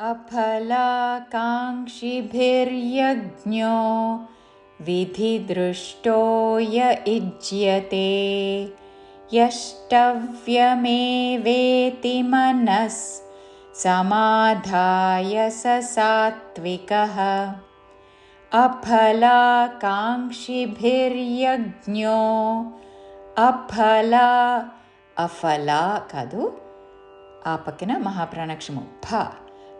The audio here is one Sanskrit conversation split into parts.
अफलाकाङ्क्षिभिर्यज्ञो विधिदृष्टो य इज्यते। यष्टव्यमेवेति मनस् समाधाय स सात्विकः। अफलाकाङ्क्षिभिर्यज्ञो अफला अफला कदु? आपकिन महाप्राणक्षमु। फ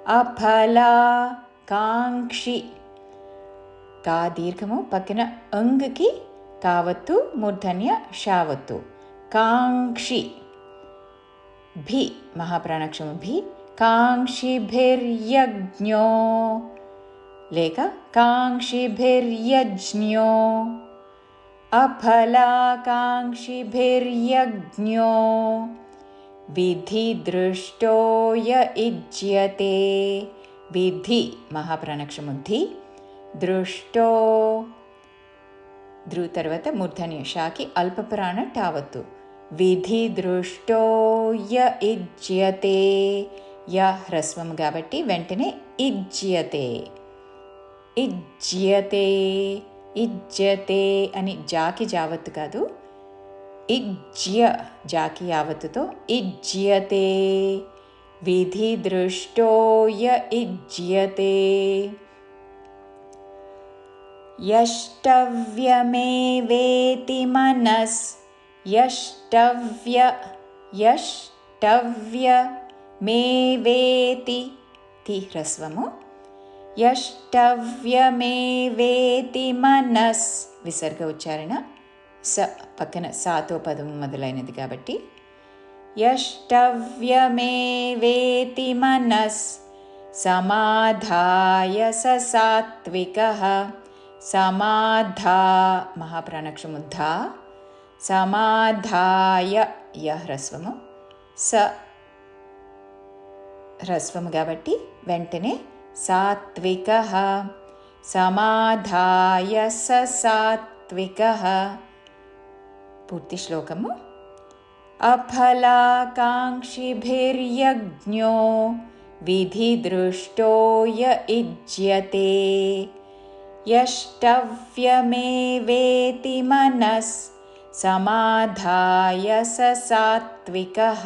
अफला काङ्क्षि। का दीर्घमु पक्किन अङ्गि कावत्तु मूर्धन्य शावत्तु। काङ्क्षि। भि महाप्राणक्षमु भि काङ्क्षिभिर्यज्ञो। लेख काङ्क्षिभिर्यज्ञो। अफलाकाङ्क्षिभिर्यज्ञो विधिदृष्टो य इज्यते। विधि महाप्राणक्षमुद्धि। दृष्टो। दृ तर्वत मूर्धन्य शाकि अल्पप्राण टावत्तु विधिदृष्टो य इज्यते य ह्रस्वं गाबट्टि वेण्टने इज्यते इज्यते इज्यते अनि जाकि जावत् कादु इज्य जाकि यावत्तुतो इज्यते विधिदृष्टो य इज्यते यष्टव्यमेवेति मनस् यष्टव्य यष्टव्यमेवेति ति ह्रस्वमु यष्टव्यमेवेति मनस् विसर्ग उच्चारण స పక్కన సాతో పదం మొదలైనది కాబట్టి యష్టవ్యమే వేతి మనస్ సమాధాయ స సాత్విక సమాధా మహాప్రాణక్షముద్ధా సమాధాయ య హ్రస్వము స హ్రస్వము కాబట్టి వెంటనే సాత్విక సమాధాయ స సాత్విక पूर्तिश्लोकमु। अफलाकाङ्क्षिभिर्यज्ञो विधिदृष्टो य इज्यते। यष्टव्यमेवेति मनस् समाधाय स सात्विकः